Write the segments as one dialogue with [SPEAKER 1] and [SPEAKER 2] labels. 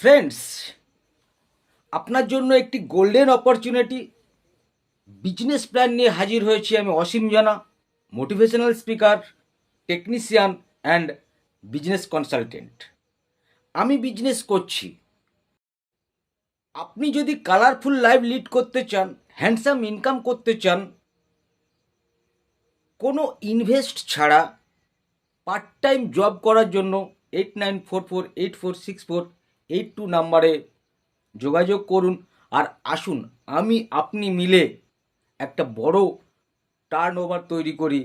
[SPEAKER 1] Friends আপনার জন্য একটি গোল্ডেন অপরচুনিটি বিজনেস প্ল্যান নিয়ে হাজির হয়েছি আমি অসীম জানা motivational speaker technician and business consultant আমি বিজনেস করছি। আপনি যদি কালারফুল লাইফ লিড করতে চান হ্যান্ডসাম ইনকাম করতে চান, কোনো ইনভেস্ট ছাড়া পার্ট টাইম জব করার জন্য eight nine four four eight four six four eight two নাম্বারে যোগাযোগ করুন আর আসুন, আমি, আপনি মিলে একটা বড় টার্ন ওভার তৈরি করি,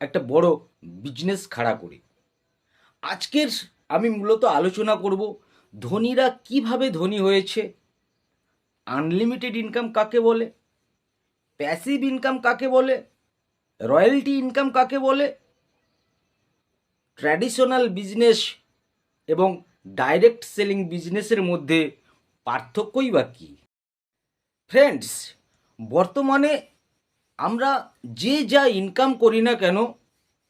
[SPEAKER 1] একটা বড় বিজনেস খাড়া করি। আজকের আমি মূলত আলোচনা করব ধনীরা কীভাবে ধনী হয়েছে আনলিমিটেড ইনকাম কাকে বলে প্যাসিভ ইনকাম কাকে বলে রয়্যালটি ইনকাম কাকে বলে ট্র্যাডিশনাল বিজনেস এবং ডাইরেক্ট সেলিং বিজনেসের মধ্যে পার্থক্যই বা কী? ফ্রেন্ডস বর্তমানে আমরা যে যা ইনকাম করি না কেন,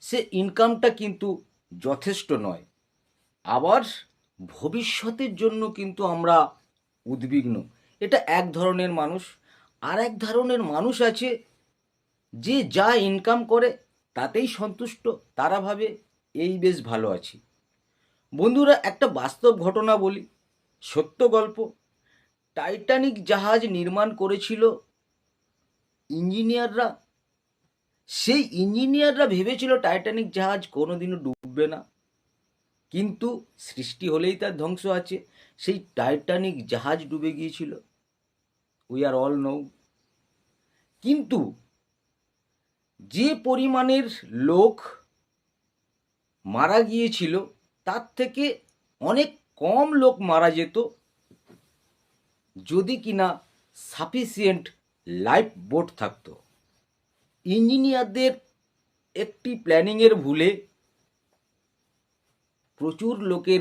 [SPEAKER 1] সে ইনকামটা কিন্তু যথেষ্ট নয়। আবার ভবিষ্যতের জন্য কিন্তু আমরা উদ্বিগ্ন। এটা এক ধরনের মানুষ আর এক ধরনের মানুষ আছে যে যা ইনকাম করে তাতেই সন্তুষ্ট, তারা ভাবে, এই বেশ ভালো আছি। বন্ধুরা, একটা বাস্তব ঘটনা বলি। সত্য গল্প। টাইটানিক জাহাজ নির্মাণ করেছিল ইঞ্জিনিয়াররা। সেই ইঞ্জিনিয়াররা ভেবেছিল টাইটানিক জাহাজ কোনোদিনও ডুববে না। কিন্তু সৃষ্টি হলেই তার ধ্বংস আছে। সেই টাইটানিক জাহাজ ডুবে গিয়েছিল। উই আর অল নৌ কিন্তু যে পরিমাণের লোক মারা গিয়েছিল তার থেকে অনেক কম লোক মারা যেত যদি কিনা সাফিসিয়েন্ট লাইফ বোট থাকতো। ইঞ্জিনিয়ারদের একটি প্ল্যানিংয়ের ভুলে প্রচুর লোকের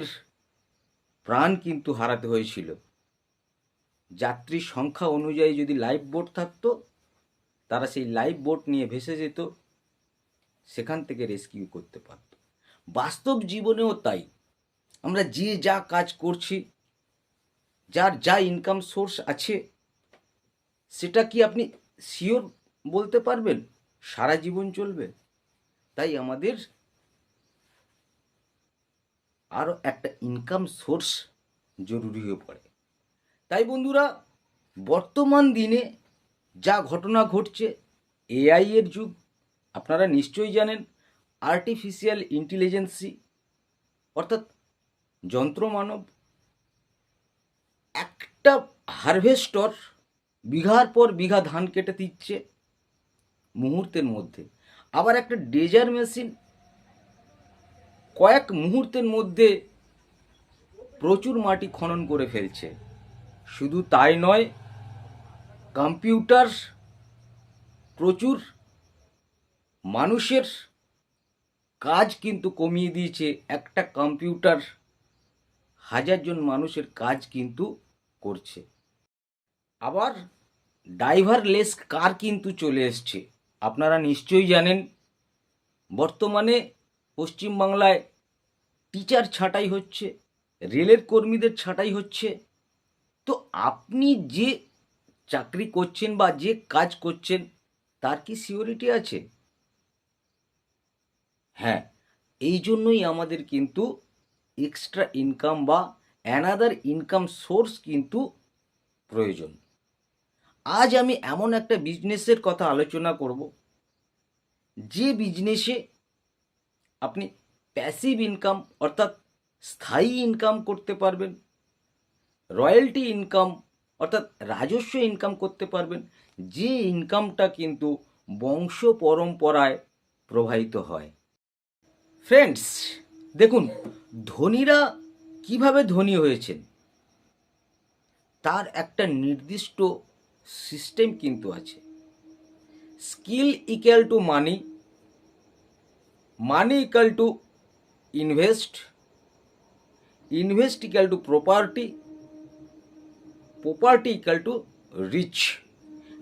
[SPEAKER 1] প্রাণ কিন্তু হারাতে হয়েছিল। যাত্রী সংখ্যা অনুযায়ী যদি লাইফ বোট থাকতো, তারা সেই লাইফ বোট নিয়ে ভেসে যেত, সেখান থেকে রেস্কিউ করতে পারত। বাস্তব জীবনেও তাই। আমরা যে যা কাজ করছি, যার যা ইনকাম সোর্স আছে, সেটা কি আপনি শিওর বলতে পারবেন? সারা জীবন চলবে। তাই আমাদের আরও একটা ইনকাম সোর্স জরুরি হয়ে পড়ে। তাই বন্ধুরা, বর্তমান দিনে যা ঘটনা ঘটছে এআই এর যুগ, আপনারা নিশ্চয়ই জানেন আর্টিফিশিয়াল ইন্টেলিজেন্সি অর্থাৎ যন্ত্রমানব একটা হারভেস্টর বিঘার পর বিঘা ধান কেটে দিচ্ছে মুহূর্তের মধ্যে। আবার একটা ডেজার মেশিন কয়েক মুহূর্তের মধ্যে প্রচুর মাটি খনন করে ফেলছে। শুধু তাই নয় কম্পিউটার প্রচুর মানুষের কাজ কিন্তু কমিয়ে দিয়েছে। একটা কম্পিউটার হাজারজন মানুষের কাজ কিন্তু করছে। আবার ড্রাইভারলেস কার কিন্তু চলে এসছে। আপনারা নিশ্চয়ই জানেন, বর্তমানে পশ্চিমবাংলায় টিচার ছাঁটাই হচ্ছে, রেলের কর্মীদের ছাঁটাই হচ্ছে। তো আপনি যে চাকরি করছেন বা যে কাজ করছেন, তার কি সিওরিটি আছে? হ্যাঁ এই জন্যই আমাদের কিন্তু এক্সট্রা ইনকাম বা অ্যানাদার ইনকাম সোর্স কিন্তু প্রয়োজন। আজ আমি এমন একটা বিজনেসের কথা আলোচনা করব, যে বিজনেসে আপনি প্যাসিভ ইনকাম অর্থাৎ স্থায়ী ইনকাম করতে পারবেন রয়্যালটি ইনকাম অর্থাৎ রাজস্ব ইনকাম করতে পারবেন, যে ইনকামটা কিন্তু বংশ পরম্পরায় প্রবাহিত হয়। ফ্রেন্ডস দেখুন, ধনীরা কীভাবে ধনী হয়েছেন? তার একটা নির্দিষ্ট সিস্টেম কিন্তু আছে। Skill equal to money money equal to invest invest equal to property property equal to rich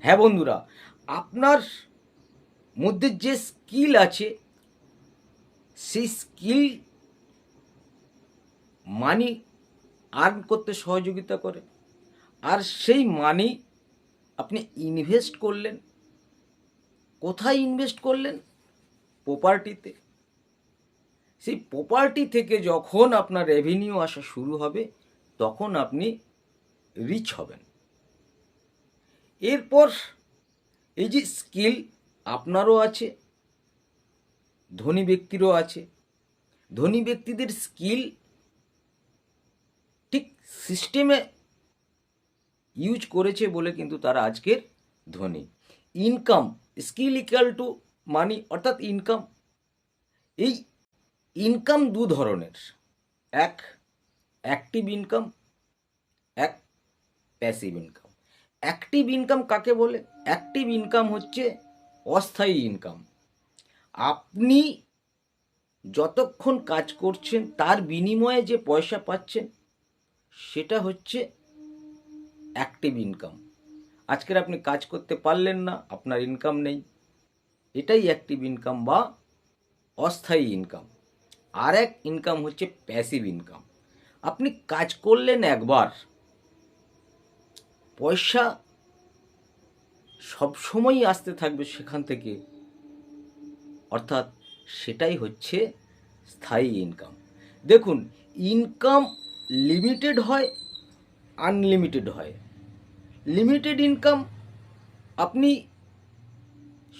[SPEAKER 1] হ্যাঁ বন্ধুরা, আপনার মধ্যে যে স্কিল আছে সেই স্কিল মানি আর্ন করতে সহযোগিতা করে। আর সেই মানি আপনি ইনভেস্ট করলেন। কোথায় ইনভেস্ট করলেন? প্রপার্টিতে সেই প্রপার্টি থেকে যখন আপনার রেভিনিউ আসা শুরু হবে, তখন আপনি রিচ হবেন। এরপর এই যে স্কিল আপনারও আছে ধনী ব্যক্তিরও আছে। ধনী ব্যক্তিদের স্কিল ঠিক সিস্টেমে ইউজ করেছে বলে কিন্তু তারা আজকের ধনী। Income, skill equal to money, অর্থাৎ ইনকাম। এই ইনকাম দু ধরনের। এক, অ্যাক্টিভ ইনকাম, এক, প্যাসিভ ইনকাম। অ্যাক্টিভ ইনকাম কাকে বলে? অ্যাক্টিভ ইনকাম হচ্ছে অস্থায়ী ইনকাম। আপনি যতক্ষণ কাজ করছেন, তার বিনিময়ে যে পয়সা পাচ্ছেন, সেটা হচ্ছে অ্যাক্টিভ ইনকাম আজকের আপনি কাজ করতে পারলেন না, আপনার ইনকাম নেই। এটাই অ্যাক্টিভ ইনকাম বা অস্থায়ী ইনকাম আর এক ইনকাম হচ্ছে প্যাসিভ ইনকাম আপনি কাজ করলেন একবার, পয়সা সবসময়ই আসতে থাকবে সেখান থেকে। অর্থাৎ সেটাই হচ্ছে স্থায়ী ইনকাম দেখুন ইনকাম লিমিটেড হয় আনলিমিটেড হয়। লিমিটেড ইনকাম আপনি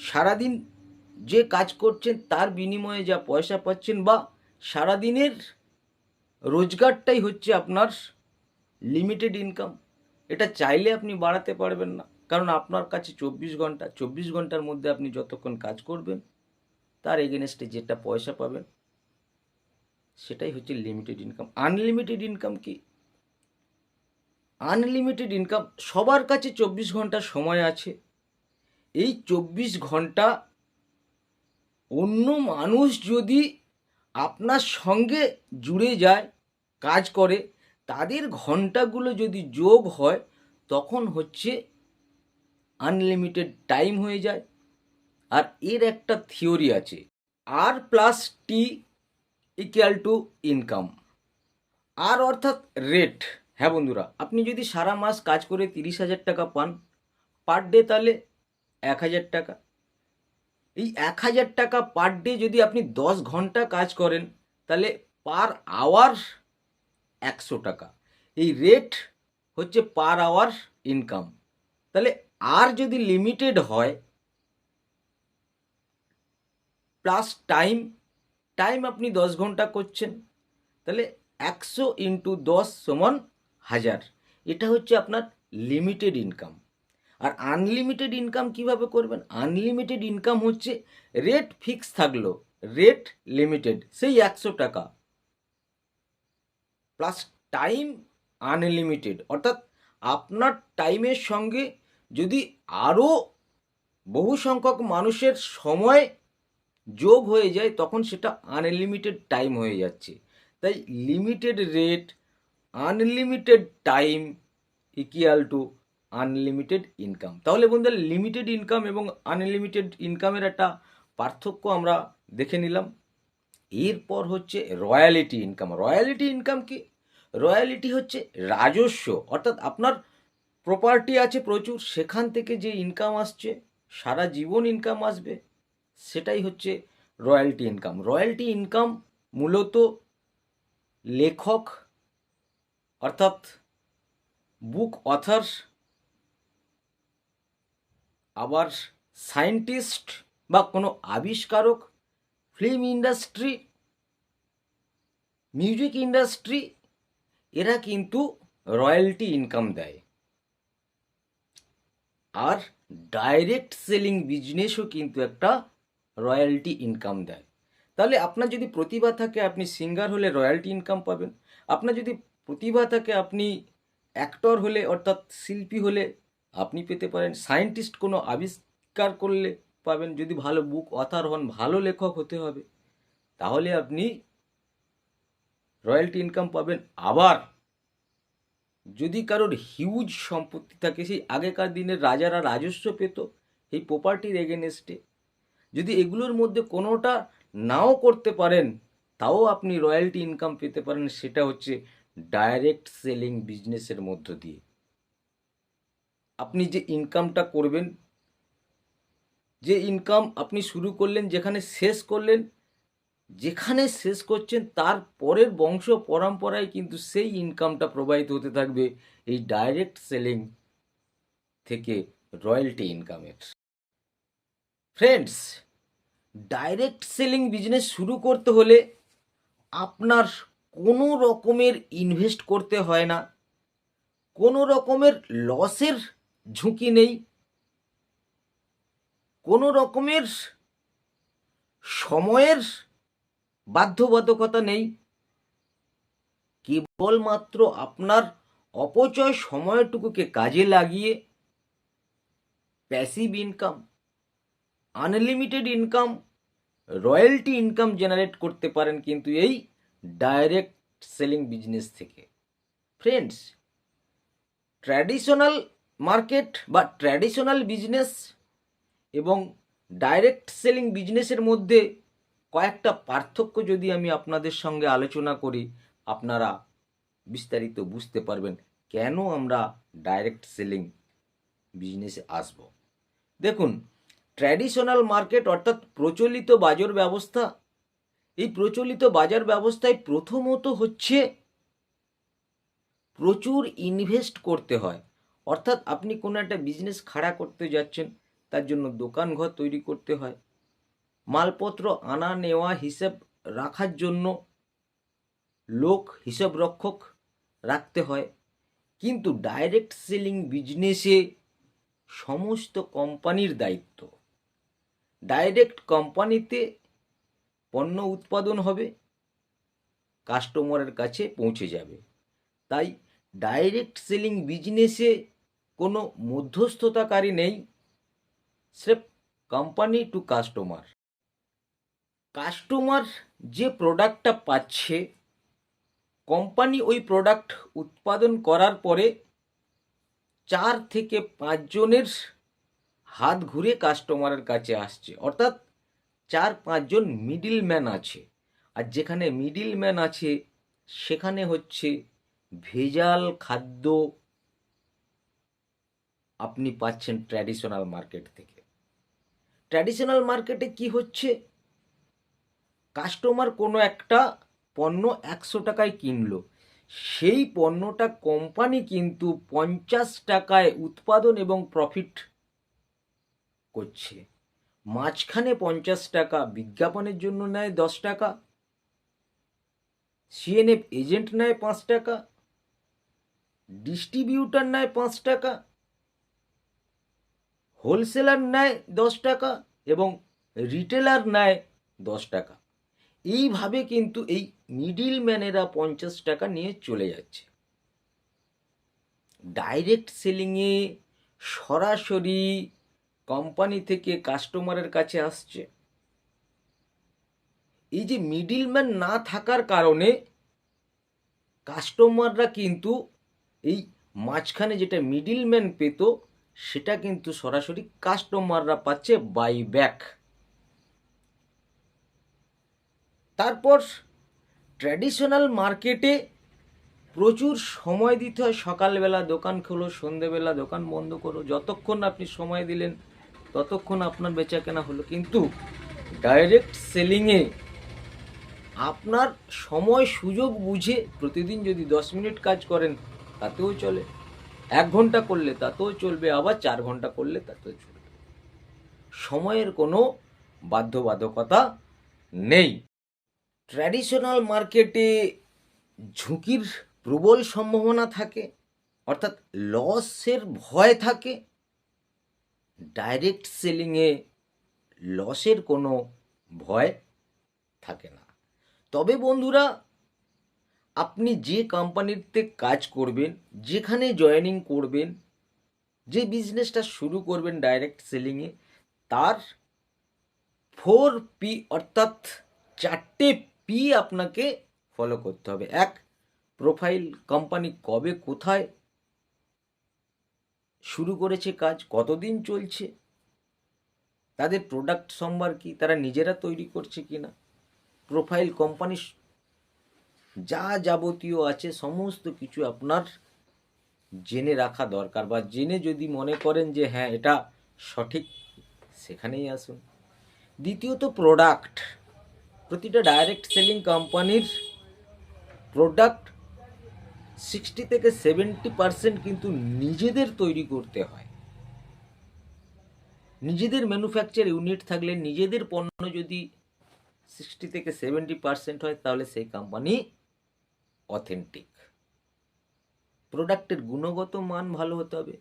[SPEAKER 1] সারাদিন যে কাজ করছেন, তার বিনিময়ে যা পয়সা পাচ্ছেন বা সারাদিনের রোজগারটাই হচ্ছে আপনার লিমিটেড ইনকাম এটা চাইলে আপনি বাড়াতে পারবেন না। কারণ আপনার কাছে চব্বিশ ঘণ্টা, চব্বিশ ঘণ্টার মধ্যে আপনি যতক্ষণ কাজ করবেন তার এগেনস্টে যেটা পয়সা পাবেন, সেটাই হচ্ছে লিমিটেড ইনকাম আনলিমিটেড ইনকাম কি? আনলিমিটেড ইনকাম সবার কাছে চব্বিশ ঘণ্টা সময় আছে। এই চব্বিশ ঘণ্টা অন্য মানুষ যদি আপনার সঙ্গে জুড়ে যায়, কাজ করে, তাদের ঘন্টাগুলো যদি যোগ হয়, তখন হচ্ছে আনলিমিটেড টাইম হয়ে যায়। আর এর একটা থিওরি আছে। আর plus T equal to income আর অর্থাৎ রেট হ্যাঁ বন্ধুরা, আপনি যদি সারা মাস কাজ করে তিরিশ হাজার টাকা পান পার ডে তাহলে এক হাজার টাকা। এই এক হাজার টাকা পার ডে যদি আপনি দশ ঘণ্টা কাজ করেন, তাহলে পার আওয়ার একশো টাকা। এই রেট হচ্ছে পার আওয়ার ইনকাম তাহলে আর যদি লিমিটেড হয় প্লাস টাইম টাইম আপনি দশ ঘণ্টা করছেন, তাহলে একশো ইন্টু দশ সমান হাজার। এটা হচ্ছে আপনার লিমিটেড ইনকাম। আর আনলিমিটেড ইনকাম কীভাবে করবেন? আনলিমিটেড ইনকাম হচ্ছে রেট ফিক্স থাকল, রেট লিমিটেড, সেই একশো টাকা। প্লাস টাইম আনলিমিটেড, অর্থাৎ আপনার টাইমের সঙ্গে যদি আরও বহু সংখ্যক মানুষের সময় যোগ হয়ে যায়, তখন সেটা আনলিমিটেড টাইম হয়ে যাচ্ছে। তাই limited rate unlimited time equal to unlimited income তাহলে বন্ধুরা লিমিটেড ইনকাম এবং আনলিমিটেড ইনকামের একটা পার্থক্য আমরা দেখে নিলাম। এরপর হচ্ছে রয়্যালিটি ইনকাম রয়্যালিটি ইনকাম কি? রয়্যালিটি হচ্ছে রাজস্ব। অর্থাৎ আপনার প্রপার্টি আছে প্রচুর, সেখান থেকে যে ইনকাম আসছে, সারা জীবন ইনকাম আসবে। সেটাই হচ্ছে রয়্যালটি ইনকাম। রয়্যালটি ইনকাম মূলত লেখক, অর্থাৎ বুক অথার আবার সায়েন্টিস্ট বা কোনো আবিষ্কারক, ফিল্ম ইন্ডাস্ট্রি, মিউজিক ইন্ডাস্ট্রি, এরা কিন্তু রয়্যালটি ইনকাম দেয়। আর ডাইরেক্ট সেলিং বিজনেসও কিন্তু একটা রয়্যালটি ইনকাম দেয়। তাহলে আপনার যদি প্রতিভা থাকে, আপনি সিঙ্গার হলে রয়্যালটি ইনকাম পাবেন। আপনার যদি প্রতিভা থাকে, আপনি অ্যাক্টর হলে, অর্থাৎ শিল্পী হলে আপনি পেতে পারেন। সায়েন্টিস্ট কোনো আবিষ্কার করলে পাবেন। যদি ভালো বুক অথার হন, ভালো লেখক হতে হবে, তাহলে আপনি রয়্যালটি ইনকাম পাবেন। আবার যদি কারোর হিউজ সম্পত্তি থাকে, সেই আগেকার দিনের রাজারা রাজস্ব পেত এই প্রপার্টির এগেনস্টে যদি এগুলোর মধ্যে কোনোটা নাও করতে পারেন, তাও আপনি রয়্যালটি ইনকাম পেতে পারেন, সেটা হচ্ছে ডাইরেক্ট সেলিং বিজনেসের মধ্য দিয়ে। আপনি যে ইনকামটা করবেন, যে ইনকাম আপনি শুরু করলেন, যেখানে শেষ করলেন, যেখানে শেষ করছেন, তার পরের বংশ পরম্পরায় কিন্তু সেই ইনকামটা প্রবাহিত হতে থাকবে এই ডাইরেক্ট সেলিং থেকে রয়্যালটি ইনকামের। ফ্রেন্ডস ডাইরেক্ট সেলিং বিজনেস শুরু করতে হলে আপনার কোনো রকমের ইনভেস্ট করতে হয় না। কোনো রকমের লসের ঝুঁকি নেই। কোনো রকমের সময়ের বাধ্যবাধকতা নেই। কেবলমাত্র আপনার অপচয় সময়টুকুকে কাজে লাগিয়ে passive income unlimited income royalty income generate করতে পারেন কিন্তু এই ডাইরেক্ট সেলিং বিজনেস থেকে। ফ্রেন্ডস ট্র্যাডিশনাল মার্কেট বা ট্র্যাডিশনাল বিজনেস এবং ডাইরেক্ট সেলিং বিজনেসের মধ্যে কয়েকটা পার্থক্য যদি আমি আপনাদের সঙ্গে আলোচনা করি, আপনারা বিস্তারিত বুঝতে পারবেন কেন আমরা ডাইরেক্ট সেলিং বিজনেসে আসব। দেখুন ট্র্যাডিশনাল মার্কেট অর্থাৎ প্রচলিত বাজার ব্যবস্থা। এই প্রচলিত বাজার ব্যবস্থায় প্রথমত হচ্ছে প্রচুর ইনভেস্ট করতে হয়। অর্থাৎ আপনি কোনো একটা বিজনেস খাড়া করতে যাচ্ছেন, তার জন্য দোকান ঘর তৈরি করতে হয়। মালপত্র আনা, নেওয়া, হিসেব রাখার জন্য লোক, হিসাব রক্ষক রাখতে হয়। কিন্তু ডাইরেক্ট সেলিং বিজনেসে সমস্ত কোম্পানির দায়িত্ব। ডাইরেক্ট কোম্পানিতে পণ্য উৎপাদন হবে, কাস্টমারের কাছে পৌঁছে যাবে। তাই ডাইরেক্ট সেলিং বিজনেসে কোনো মধ্যস্থতাকারী নেই, স্রেফ কোম্পানি টু কাস্টমার। কাস্টমার যে প্রোডাক্টটা পাচ্ছে, কোম্পানি ওই প্রোডাক্ট উৎপাদন করার পরে চার থেকে পাঁচজনের হাত ঘুরে কাস্টমারের কাছে আসছে। অর্থাৎ চার পাঁচজন মিডিল ম্যান আছে। আর যেখানে মিডিল ম্যান আছে, সেখানে হচ্ছে ভেজাল খাদ্য আপনি পাচ্ছেন ট্র্যাডিশনাল মার্কেট থেকে। ট্র্যাডিশনাল মার্কেটে কি হচ্ছে? কাস্টমার কোনো একটা পণ্য একশো টাকায় কিনলো। সেই পণ্যটা কোম্পানি কিন্তু পঞ্চাশ টাকায় উৎপাদন এবং প্রফিট করছে। মাঝখানে পঞ্চাশ টাকা বিজ্ঞাপনের জন্য নেয় দশ টাকা। সিএনএফ এজেন্ট নেয় পাঁচ টাকা। ডিস্ট্রিবিউটার নেয় পাঁচ টাকা। হোলসেলার নেয় দশ টাকা এবং রিটেলার নেয় দশ টাকা। এইভাবে কিন্তু এই মিডিল ম্যানেরা পঞ্চাশ টাকা নিয়ে চলে যাচ্ছে। ডাইরেক্ট সেলিংয়ে সরাসরি কোম্পানি থেকে কাস্টমারের কাছে আসছে। এই যে মিডিলম্যান না থাকার কারণে কাস্টমাররা কিন্তু এই মাঝখানে যেটা মিডিলম্যান পেত, সেটা কিন্তু সরাসরি কাস্টমাররা পাচ্ছে বাই ব্যাক। তারপর ট্র্যাডিশনাল মার্কেটে প্রচুর সময় দিতে হয়। সকালবেলা দোকান খোলো, সন্ধেবেলা দোকান বন্ধ করো, যতক্ষণ আপনি সময় দিলেন ততক্ষণ আপনার বেচা কেনা হলো। কিন্তু ডাইরেক্ট সেলিংয়ে আপনার সময় সুযোগ বুঝে প্রতিদিন যদি দশ মিনিট কাজ করেন, তাতেও চলে। এক ঘণ্টা করলে তাতেও চলবে, আবার চার ঘণ্টা করলে তাতেও চলবে। সময়ের কোনো বাধ্যবাধকতা নেই। ট্র্যাডিশনাল মার্কেটে ঝুঁকির প্রবল সম্ভাবনা থাকে, অর্থাৎ লসের ভয় থাকে। ডাইরেক্ট সেলিংয়ে লসের কোনো ভয় থাকে না। তবে বন্ধুরা, আপনি যে কোম্পানিতে কাজ করবেন, যেখানে জয়েনিং করবেন, যে বিজনেসটা শুরু করবেন ডাইরেক্ট সেলিংয়ে, তার ফোর পি অর্থাৎ চারটে পি আপনাকে ফলো করতে হবে। এক প্রোফাইল কোম্পানি কবে, কোথায় শুরু করেছে কাজ, কতদিন চলছে? তাদের প্রোডাক্ট সম্ভার কি? তারা নিজেরা তৈরি করছে কি না প্রোফাইল কোম্পানি যা যাবতীয় আছে, সমস্ত কিছু আপনার জেনে রাখা দরকার বা জেনে যদি মনে করেন যে হ্যাঁ এটা সঠিক, সেখানেই আসুন। দ্বিতীয়ত প্রোডাক্ট প্রতিটা ডাইরেক্ট সেলিং কোম্পানির প্রোডাক্ট সিক্সটি থেকে সেভেন্টি পার্সেন্ট কিন্তু নিজেদের তৈরি করতে হয়। নিজেদের ম্যানুফ্যাকচার ইউনিট থাকলে নিজেদের পণ্য যদি সিক্সটি থেকে সেভেন্টি পার্সেন্ট হয়, তাহলে সেই কোম্পানি অথেন্টিক প্রোডাক্টের গুণগত মান ভালো হতে হবে।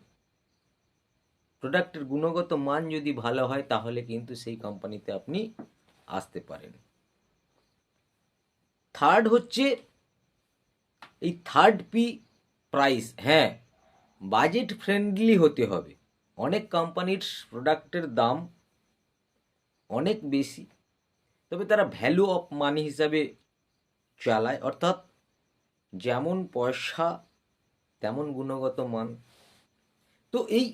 [SPEAKER 1] প্রোডাক্টের গুণগত মান যদি ভালো হয়, তাহলে কিন্তু সেই কোম্পানিতে আপনি আসতে পারেন। থার্ড হচ্ছে এই থার্ড পি প্রাইস হ্যাঁ বাজেট ফ্রেন্ডলি হতে হবে। অনেক কোম্পানির প্রোডাক্টের দাম অনেক বেশি, তবে তারা ভ্যালু অফ মানি হিসাবে চালায়। অর্থাৎ যেমন পয়সা, তেমন গুণগত মান। তো এই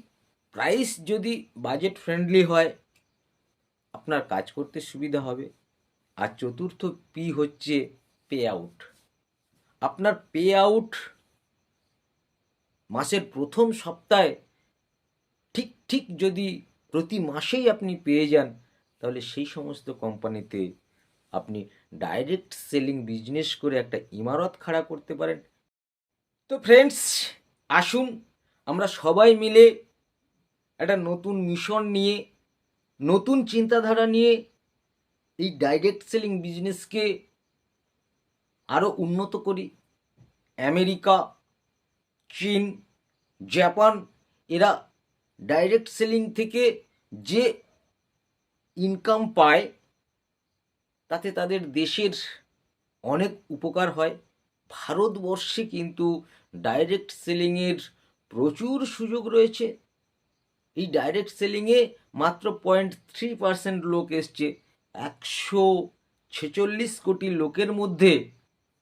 [SPEAKER 1] প্রাইস যদি বাজেট ফ্রেন্ডলি হয়, আপনার কাজ করতে সুবিধা হবে। আর চতুর্থ পি হচ্ছে পে আউট আপনার পে আউট মাসের প্রথম সপ্তাহে ঠিক ঠিক যদি প্রতি মাসেই আপনি পেয়ে যান, তাহলে সেই সমস্ত কোম্পানিতে আপনি ডাইরেক্ট সেলিং বিজনেস করে একটা ইমারত খাড়া করতে পারেন। তো ফ্রেন্ডস আসুন, আমরা সবাই মিলে একটা নতুন মিশন নিয়ে, নতুন চিন্তাধারা নিয়ে এই ডাইরেক্ট সেলিং বিজনেসকে আরও উন্নত করি। আমেরিকা, চীন, জাপান, এরা ডাইরেক্ট সেলিং থেকে যে ইনকাম পায়, তাতে তাদের দেশের অনেক উপকার হয়। ভারতবর্ষে কিন্তু ডাইরেক্ট সেলিংয়ের প্রচুর সুযোগ রয়েছে। এই ডাইরেক্ট সেলিংয়ে মাত্র পয়েন্ট থ্রি পার্সেন্ট লোক এসছে। একশো ছেচল্লিশ কোটি লোকের মধ্যে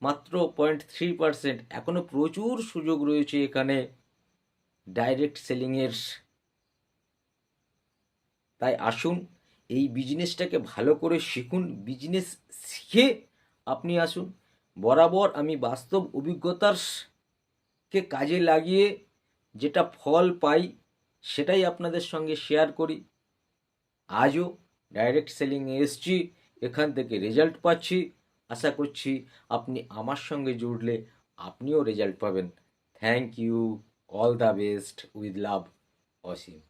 [SPEAKER 1] মাত্র পয়েন্ট থ্রি পার্সেন্ট এখনও প্রচুর সুযোগ রয়েছে এখানে ডাইরেক্ট সেলিংয়ের তাই আসুন, এই বিজনেসটাকে ভালো করে শিখুন বিজনেস শিখে আপনি আসুন। বরাবর আমি বাস্তব অভিজ্ঞতার কে কাজে লাগিয়ে যেটা ফল পাই সেটাই আপনাদের সঙ্গে শেয়ার করি। আজও ডাইরেক্ট সেলিংয়ে এসছি, এখান থেকে রেজাল্ট পাচ্ছি। আশা করছি আপনি আমার সঙ্গে জুড়লে আপনিও রেজাল্ট পাবেন। Thank you all the best with love Ashim